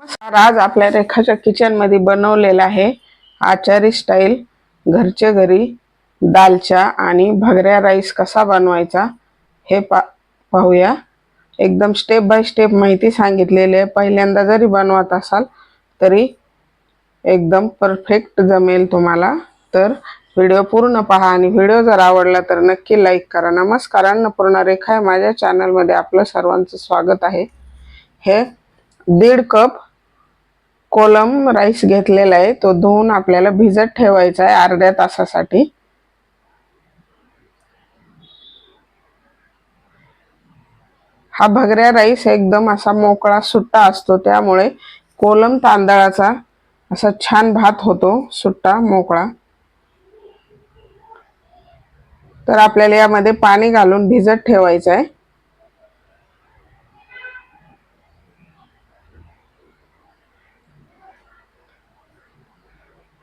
नमस्कार आज आपल्या रेखाच्या किचनमध्ये बनवलेलं बनवलेला आहे. आचारी स्टाईल घरच्या घरी दालच्या आणि भगऱ्या राईस कसा बनवायचा हे पा पाहूया. एकदम स्टेप बाय स्टेप माहिती सांगितलेली आहे. पहिल्यांदा जरी बनवत असाल तरी एकदम परफेक्ट जमेल तुम्हाला. तर व्हिडिओ पूर्ण पहा आणि व्हिडिओ जर आवडला तर नक्की लाईक करा. नमस्कार अन्नपूर्णा रेखा आहे. माझ्या चॅनलमध्ये आपलं सर्वांचं स्वागत आहे. हे दीड कप कोलम राईस घेतलेला आहे. तो धुवून आपल्याला भिजत ठेवायचा आहे अर्ध्या तासासाठी. हा भगऱ्या राईस एकदम असा मोकळा सुट्टा असतो. त्यामुळे कोलम तांदळाचा असा छान भात होतो सुट्टा मोकळा. तर आपल्याला यामध्ये पाणी घालून भिजत ठेवायचं आहे.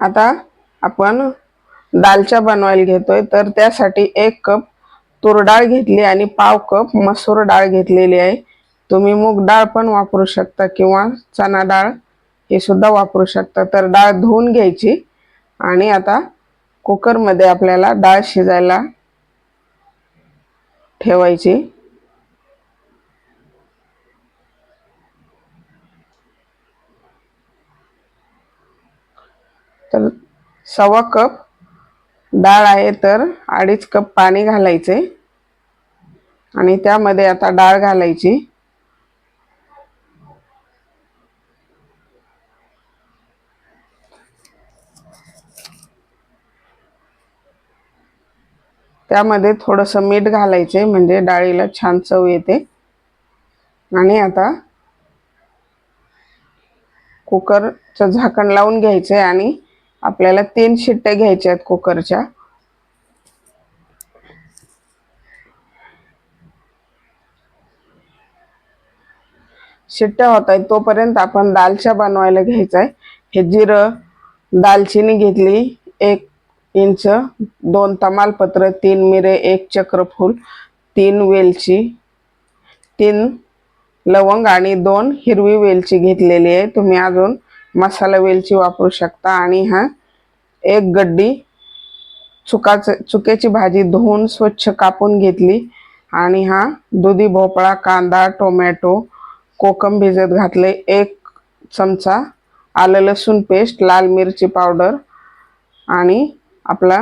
आता आपण दालचा बनवायला घेतोय. तर त्यासाठी एक कप तूर डाळ घेतली आणि पाव कप मसूर डाळ घेतलेली आहे. तुम्ही मूग डाळ पण वापरू शकता किंवा चना डाळ हे सुद्धा वापरू शकता. तर डाळ धुवून घ्यायची आणि आता कुकरमध्ये आपल्याला डाळ शिजायला ठेवायची. तर सव्वा कप डाळ आहे तर अडीच कप पाणी घालायचे. आणि त्यामध्ये आता डाळ घालायची. त्यामध्ये थोडंसं मीठ घालायचे म्हणजे डाळीला छान चव येते. आणि आता कुकरचं झाकण लावून घ्यायचं आणि आपल्याला तीन शिट्ट्या घ्यायच्या आहेत कुकरच्या. शिट्ट्या होत आहेत तोपर्यंत आपण दालच्या बनवायला घ्यायचा आहे. हे जिरं दालचिनी घेतली एक इंच दोन तमालपत्र तीन मिरे एक चक्रफूल तीन वेलची तीन लवंग आणि दोन हिरवी वेलची घेतलेली आहे. तुम्ही अजून मसाला वेलची वापरू शकता आणि हा एक गड्डी चुकाच चुकेची भाजी धुवून स्वच्छ कापून घेतली आणि हा दुधी भोपळा कांदा टोमॅटो कोकम भिजत घातले. एक चमचा आलं लसूण पेस्ट लाल मिरची पावडर आणि आपला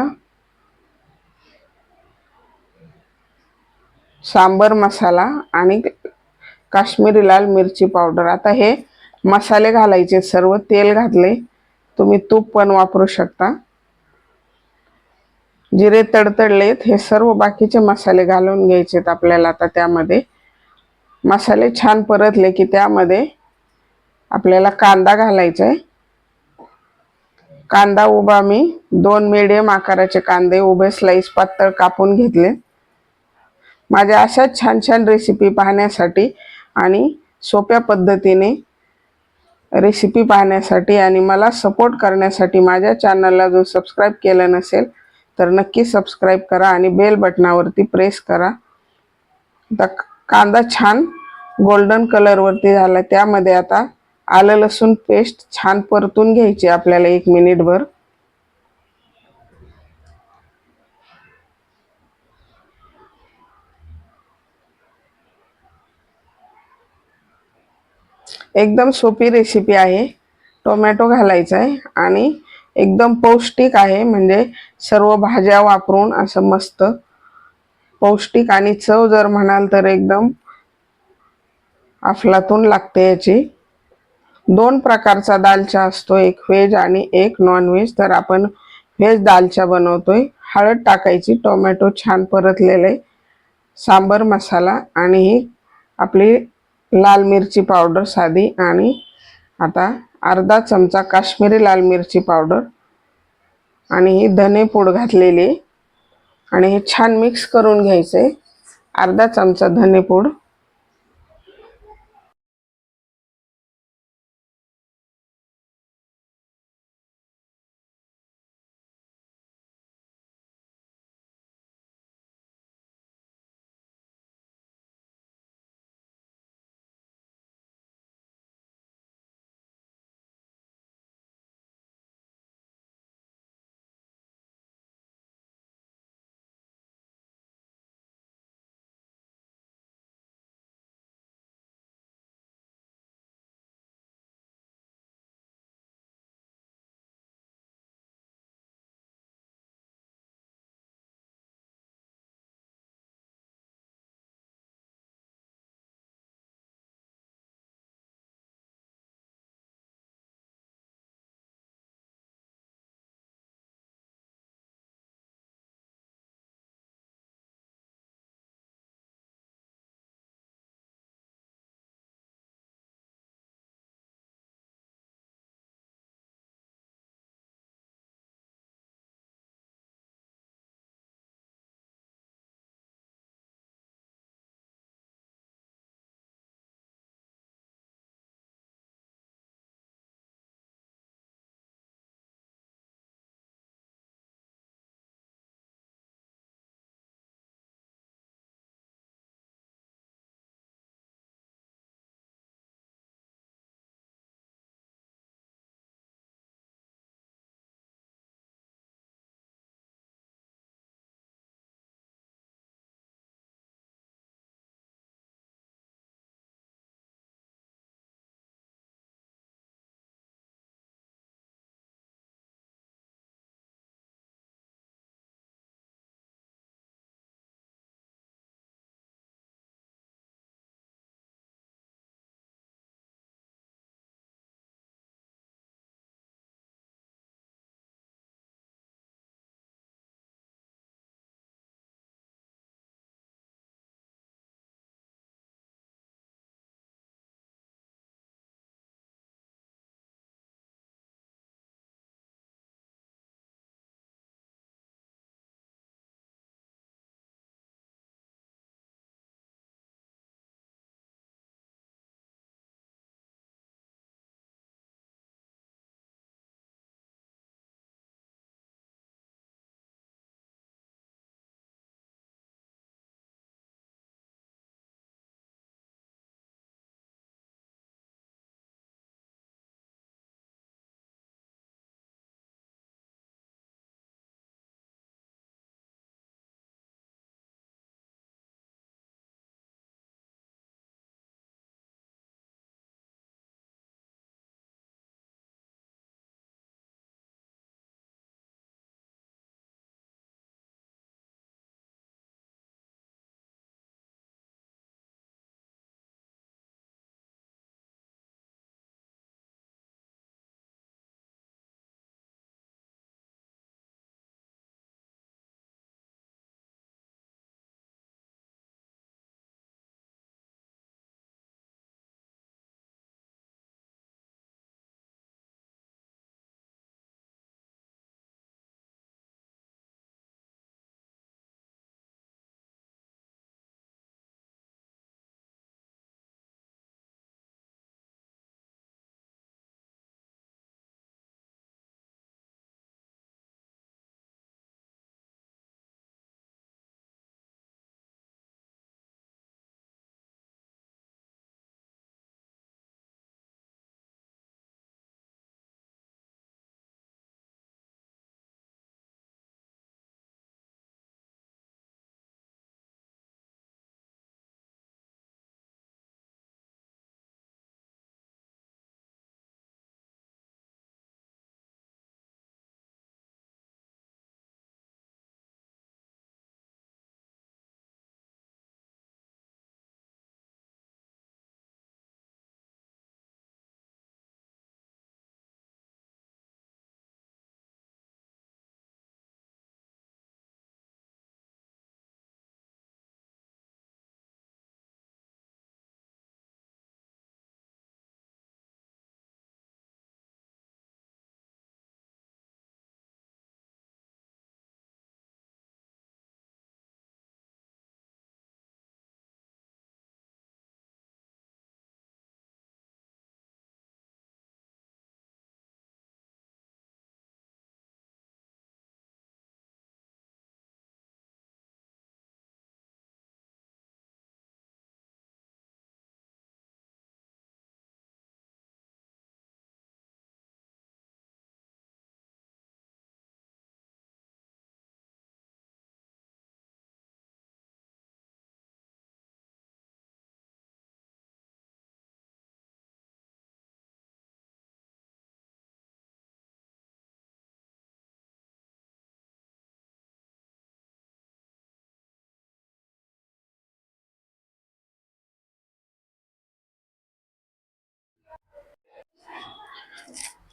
सांबर मसाला आणि काश्मीरी लाल मिरची पावडर. आता हे मसाले घालायचे सर्व तेल घातले. तुम्ही तूप पण वापरू शकता. जिरे तडतडलेत हे सर्व बाकीचे मसाले घालून घ्यायचेत आपल्याला आता त्यामध्ये. मसाले छान परतले की त्यामध्ये आपल्याला कांदा घालायचा आहे कांदा उभा मी दोन मिडियम आकाराचे कांदे उभे स्लाइस पातळ कापून घेतले. माझ्या अशाच छान छान रेसिपी पाहण्यासाठी आणि सोप्या पद्धतीने रेसिपी पाहण्यासाठी आणि मला सपोर्ट करण्यासाठी माझ्या चॅनलला जो सबस्क्राईब केलं नसेल तर नक्की सबस्क्राईब करा आणि बेल बटनावरती प्रेस करा. आता कांदा छान गोल्डन कलरवरती झाला त्यामध्ये आता आलं लसूण पेस्ट छान परतून घ्यायची आपल्याला एक मिनिटभर एकदम सोपी रेसिपी आहे. टोमॅटो घालायचा आहे आणि एकदम पौष्टिक आहे. म्हणजे सर्व भाज्या वापरून असं मस्त पौष्टिक आणि चव जर म्हणाल तर एकदम अफलातून लागते याची. दोन प्रकारचा दालचा असतो. एक व्हेज आणि एक नॉनव्हेज तर आपण व्हेज दालचा बनवतोय. हळद टाकायची. टोमॅटो छान परतलेले. सांबर मसाला आणि ही आपली लाल मिरची पावडर साधी आणि आता अर्धा चमचा काश्मीरी लाल मिरची पावडर आणि ही धने पूड घातलेली आणि हे छान मिक्स करून घ्यायचे अर्धा चमचा धने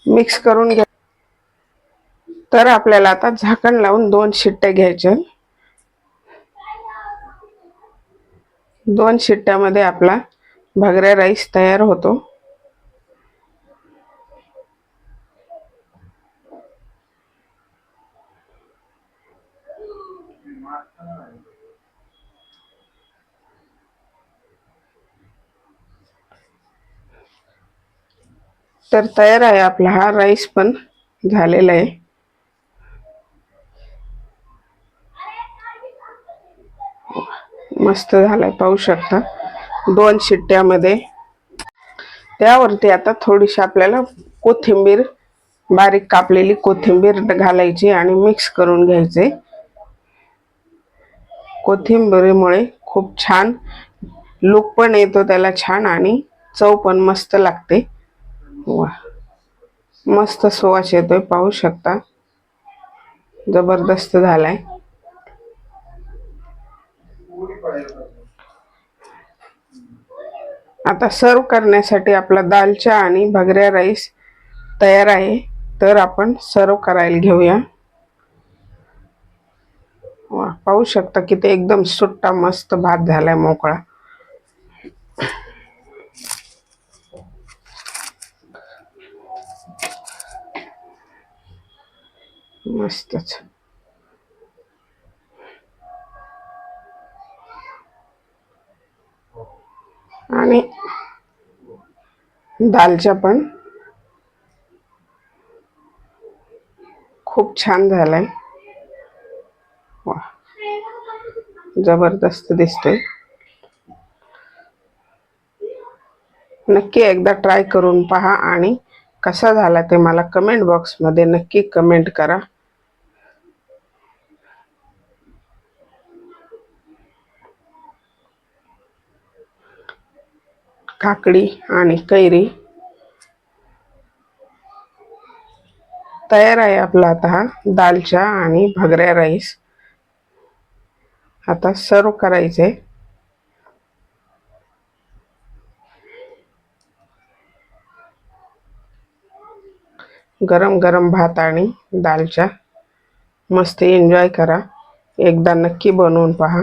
मिक्स करून घ्या. तर आपल्याला आता झाकण लावून दोन शिट्ट्या घ्यायच्या. दोन शिट्ट्यामध्ये आपला भगऱ्या राईस तयार होतो. तर तयार आहे आपला हा राईस पण झालेला आहे. मस्त झालाय पाहू शकता. दोन शिट्ट्यामध्ये. त्यावरती आता थोडीशी आपल्याला कोथिंबीर बारीक कापलेली कोथिंबीर घालायची आणि मिक्स करून घ्यायचे. कोथिंबीरीमुळे खूप छान लुक पण येतो त्याला छान आणि चव पण मस्त लागते. वा. मस्त सुवास येतोय पाहू शकता. जबरदस्त झालाय. आता सर्व करण्यासाठी आपला दालचा आणि भगऱ्या राईस तयार आहे तर आपण सर्व करायला घेऊया. वा पाहू शकता की ते एकदम सुट्टा मस्त भात झालाय मोकळा. मस्तच आणि दालचा पण. खूप छान झालाय. वा. जबरदस्त दिसतोय. नक्की एकदा ट्राय करून पहा आणि कसा झाला ते मला कमेंट बॉक्समध्ये नक्की कमेंट करा. काकडी आणि कैरी. तयार आहे आपला आता हा दालचा आणि भगऱ्या राईस. आता सर्व करायचे. गरम गरम भात आणि दालचा. मस्त एन्जॉय करा. एकदा नक्की बनवून पहा.